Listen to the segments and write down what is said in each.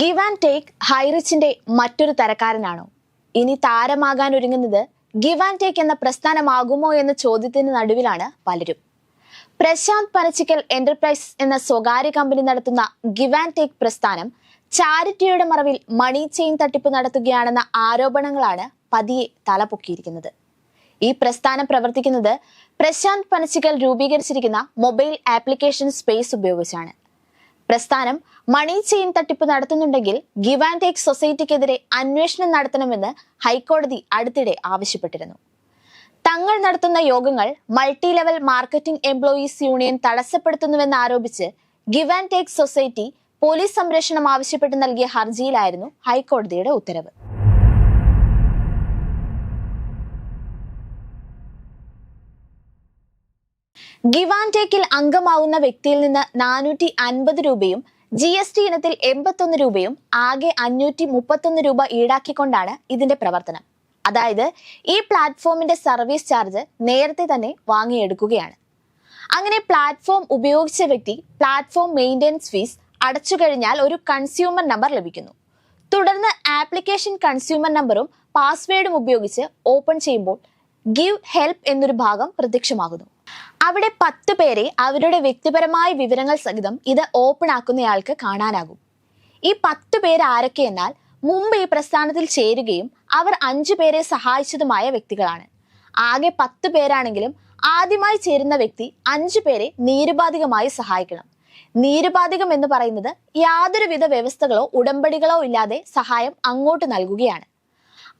Give and take ഹൈറിച്ചിന്റെ മറ്റൊരു തരക്കാരനാണോ? ഇനി താരമാകാൻ ഒരുങ്ങുന്നത് ഗിവ് ആൻഡ് ടേക്ക് എന്ന പ്രസ്ഥാനമാകുമോ എന്ന ചോദ്യത്തിന് നടുവിലാണ് പലരും. പ്രശാന്ത് പനച്ചിക്കൽ എന്റർപ്രൈസ് എന്ന സ്വകാര്യ കമ്പനി നടത്തുന്ന ഗിവ് ആൻഡ് ടേക്ക് പ്രസ്ഥാനം ചാരിറ്റിയുടെ മറവിൽ മണി ചെയിൻ തട്ടിപ്പ് നടത്തുകയാണെന്ന ആരോപണങ്ങളാണ് പതിയെ തലപൊക്കിയിരിക്കുന്നത്. ഈ പ്രസ്ഥാനം പ്രവർത്തിക്കുന്നത് പ്രശാന്ത് പനച്ചിക്കൽ രൂപീകരിച്ചിരിക്കുന്ന മൊബൈൽ ആപ്ലിക്കേഷൻ സ്പേസ് ഉപയോഗിച്ചാണ്. പ്രസ്ഥാനം മണി ചെയിൻ തട്ടിപ്പ് നടത്തുന്നുണ്ടെങ്കിൽ ഗിവ് ആൻഡ് ടേക്ക് സൊസൈറ്റിക്കെതിരെ അന്വേഷണം നടത്തണമെന്ന് ഹൈക്കോടതി അടുത്തിടെ ആവശ്യപ്പെട്ടിരുന്നു. തങ്ങൾ നടത്തുന്ന യോഗങ്ങൾ multi level marketing employees union തടസ്സപ്പെടുത്തുന്നുവെന്ന് ആരോപിച്ച് give and take society police സംരക്ഷണം ആവശ്യപ്പെട്ട് നൽകിയ ഹർജിയിലായിരുന്നു ഹൈക്കോടതിയുടെ ഉത്തരവ്. ഗിവ് ആൻഡ് ടേക്കിൽ അംഗമാവുന്ന വ്യക്തിയിൽ നിന്ന് നാനൂറ്റി അൻപത് രൂപയും ജി എസ് ടി ഇനത്തിൽ എൺപത്തൊന്ന് രൂപയും ആകെ അഞ്ഞൂറ്റി മുപ്പത്തൊന്ന് രൂപ ഈടാക്കിക്കൊണ്ടാണ് ഇതിന്റെ പ്രവർത്തനം. അതായത് ഈ പ്ലാറ്റ്ഫോമിന്റെ സർവീസ് ചാർജ് നേരത്തെ തന്നെ വാങ്ങിയെടുക്കുകയാണ്. അങ്ങനെ പ്ലാറ്റ്ഫോം ഉപയോഗിച്ച വ്യക്തി പ്ലാറ്റ്ഫോം മെയിന്റെനൻസ് ഫീസ് അടച്ചു കഴിഞ്ഞാൽ ഒരു കൺസ്യൂമർ നമ്പർ ലഭിക്കുന്നു. തുടർന്ന് ആപ്ലിക്കേഷൻ കൺസ്യൂമർ നമ്പറും പാസ്വേഡും ഉപയോഗിച്ച് ഓപ്പൺ ചെയ്യുമ്പോൾ ഗിവ് ഹെൽപ്പ് എന്നൊരു ഭാഗം പ്രത്യക്ഷമാകുന്നു. അവിടെ പത്ത് പേരെ അവരുടെ വ്യക്തിപരമായ വിവരങ്ങൾ സഹിതം ഇത് ഓപ്പൺ ആക്കുന്നയാൾക്ക് കാണാനാകും. ഈ പത്ത് പേര് ആരൊക്കെയെന്നാൽ മുമ്പ് ഈ പ്രസ്ഥാനത്തിൽ ചേരുകയും അവർ അഞ്ചു പേരെ സഹായിച്ചതുമായ വ്യക്തികളാണ്. ആകെ പത്ത് പേരാണെങ്കിലും ആദ്യമായി ചേരുന്ന വ്യക്തി അഞ്ചു പേരെ നീരുപാധികമായി സഹായിക്കണം. നീരുപാധികം എന്ന് പറയുന്നത് യാതൊരുവിധ വ്യവസ്ഥകളോ ഉടമ്പടികളോ ഇല്ലാതെ സഹായം അങ്ങോട്ട് നൽകുകയാണ്.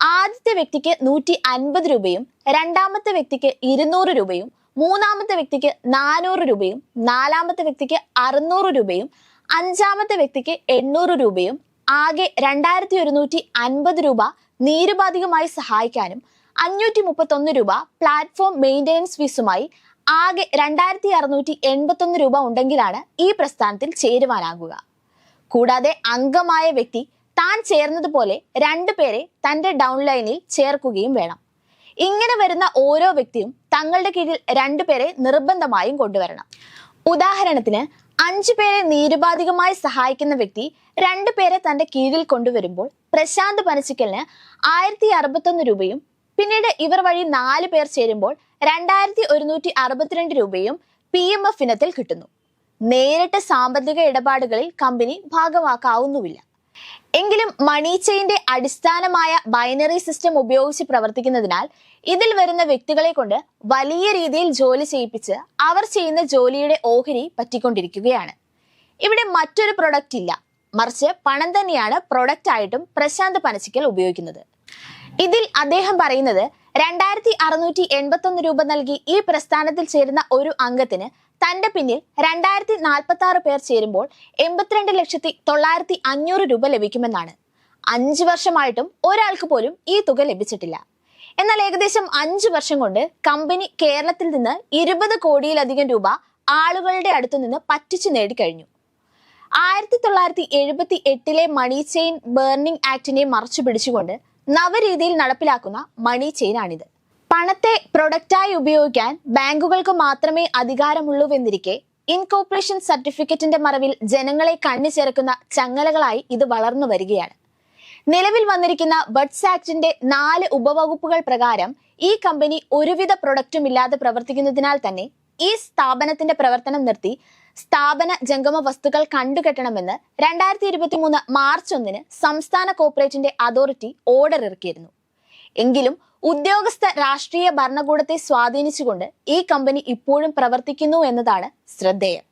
ആദ്യത്തെ വ്യക്തിക്ക് നൂറ്റി അൻപത് രൂപയും രണ്ടാമത്തെ വ്യക്തിക്ക് ഇരുന്നൂറ് രൂപയും മൂന്നാമത്തെ വ്യക്തിക്ക് നാനൂറ് രൂപയും നാലാമത്തെ വ്യക്തിക്ക് അറുന്നൂറ് രൂപയും അഞ്ചാമത്തെ വ്യക്തിക്ക് എണ്ണൂറ് രൂപയും ആകെ രണ്ടായിരത്തി ഒരുന്നൂറ്റി അൻപത് രൂപ നീരുപാധികമായി സഹായിക്കാനും അഞ്ഞൂറ്റി മുപ്പത്തൊന്ന് രൂപ പ്ലാറ്റ്ഫോം മെയിന്റെനൻസ് ഫീസുമായി ആകെ രണ്ടായിരത്തി അറുന്നൂറ്റി എൺപത്തൊന്ന് രൂപ ഉണ്ടെങ്കിലാണ് ഈ പ്രസ്ഥാനത്തിൽ ചേരുവാനാകുക. കൂടാതെ അംഗമായ വ്യക്തി താൻ ചേർന്നതുപോലെ രണ്ടു പേരെ തന്റെ ഡൗൺലൈനിൽ ചേർക്കുകയും വേണം. ഇങ്ങനെ വരുന്ന ഓരോ വ്യക്തിയും തങ്ങളുടെ കീഴിൽ രണ്ടുപേരെ നിർബന്ധമായും കൊണ്ടുവരണം. ഉദാഹരണത്തിന് അഞ്ചു പേരെ നിരുപാധികമായി സഹായിക്കുന്ന വ്യക്തി രണ്ടു പേരെ തന്റെ കീഴിൽ കൊണ്ടുവരുമ്പോൾ പ്രശാന്ത് പനച്ചിക്കലിന് ആയിരത്തി അറുപത്തൊന്ന് രൂപയും പിന്നീട് ഇവർ വഴി നാല് പേർ ചേരുമ്പോൾ രണ്ടായിരത്തി ഒരുന്നൂറ്റി അറുപത്തിരണ്ട് രൂപയും പി എം എഫ് ഇനത്തിൽ കിട്ടുന്നു. നേരിട്ട് സാമ്പത്തിക ഇടപാടുകളിൽ കമ്പനി ഭാഗമാക്കാവുന്നുമില്ല എങ്കിലും മണി അടിസ്ഥാനമായ ബൈനറി സിസ്റ്റം ഉപയോഗിച്ച് പ്രവർത്തിക്കുന്നതിനാൽ ഇതിൽ വരുന്ന വ്യക്തികളെ കൊണ്ട് വലിയ രീതിയിൽ ജോലി ചെയ്യിപ്പിച്ച് അവർ ചെയ്യുന്ന ജോലിയുടെ ഓഹരി പറ്റിക്കൊണ്ടിരിക്കുകയാണ്. ഇവിടെ മറ്റൊരു പ്രൊഡക്റ്റ് ഇല്ല. മറിച്ച് പണം തന്നെയാണ് പ്രൊഡക്റ്റ് ആയിട്ടും പ്രശാന്ത് പനച്ചിക്കൽ ഉപയോഗിക്കുന്നത്. ഇതിൽ അദ്ദേഹം പറയുന്നത് രണ്ടായിരത്തി അറുന്നൂറ്റി എൺപത്തി ഒന്ന് രൂപ നൽകി ഈ പ്രസ്ഥാനത്തിൽ ചേരുന്ന ഒരു അംഗത്തിന് തന്റെ പിന്നിൽ രണ്ടായിരത്തി നാൽപ്പത്തി ആറ് പേർ ചേരുമ്പോൾ എൺപത്തിരണ്ട് ലക്ഷത്തി തൊള്ളായിരത്തി അഞ്ഞൂറ് രൂപ ലഭിക്കുമെന്നാണ്. അഞ്ചു വർഷമായിട്ടും ഒരാൾക്ക് പോലും ഈ തുക ലഭിച്ചിട്ടില്ല. എന്നാൽ ഏകദേശം അഞ്ചു വർഷം കൊണ്ട് കമ്പനി കേരളത്തിൽ നിന്ന് ഇരുപത് കോടിയിലധികം രൂപ ആളുകളുടെ അടുത്തു നിന്ന് പറ്റിച്ചു നേടിക്കഴിഞ്ഞു. ആയിരത്തി തൊള്ളായിരത്തി എഴുപത്തി എട്ടിലെ മണി ചെയിൻ ബേർണിംഗ് ആക്ടിനെ മറച്ചു പിടിച്ചുകൊണ്ട് നവരീതിയിൽ നടപ്പിലാക്കുന്ന മണി ചെയിനാണിത്. പണത്തെ പ്രൊഡക്റ്റായി ഉപയോഗിക്കാൻ ബാങ്കുകൾക്ക് മാത്രമേ അധികാരമുള്ളൂവെന്നിരിക്കെ ഇൻകോർപ്പറേഷൻ സർട്ടിഫിക്കറ്റിന്റെ മറവിൽ ജനങ്ങളെ കണ്ണി ചേർക്കുന്ന ചങ്ങലകളായി ഇത് വളർന്നു വരികയാണ്. നിലവിൽ വന്നിരിക്കുന്ന ബഡ്സ് ആക്ടിന്റെ നാല് ഉപവകുപ്പുകൾ പ്രകാരം ഈ കമ്പനി ഒരുവിധ പ്രൊഡക്റ്റും ഇല്ലാതെ പ്രവർത്തിക്കുന്നതിനാൽ തന്നെ ഈ സ്ഥാപനത്തിന്റെ പ്രവർത്തനം നിർത്തി സ്ഥാപന ജംഗമ വസ്തുക്കൾ കണ്ടുകെട്ടണമെന്ന് രണ്ടായിരത്തി ഇരുപത്തി മൂന്ന് മാർച്ച് ഒന്നിന് സംസ്ഥാന കോർപ്പറേറ്റിന്റെ അതോറിറ്റി ഓർഡർ ഇറക്കിയിരുന്നു. എങ്കിലും ഉദ്യോഗസ്ഥ രാഷ്ട്രീയ ഭരണകൂടത്തെ സ്വാധീനിച്ചുകൊണ്ട് ഈ കമ്പനി ഇപ്പോഴും പ്രവർത്തിക്കുന്നു എന്നതാണ് ശ്രദ്ധേയം.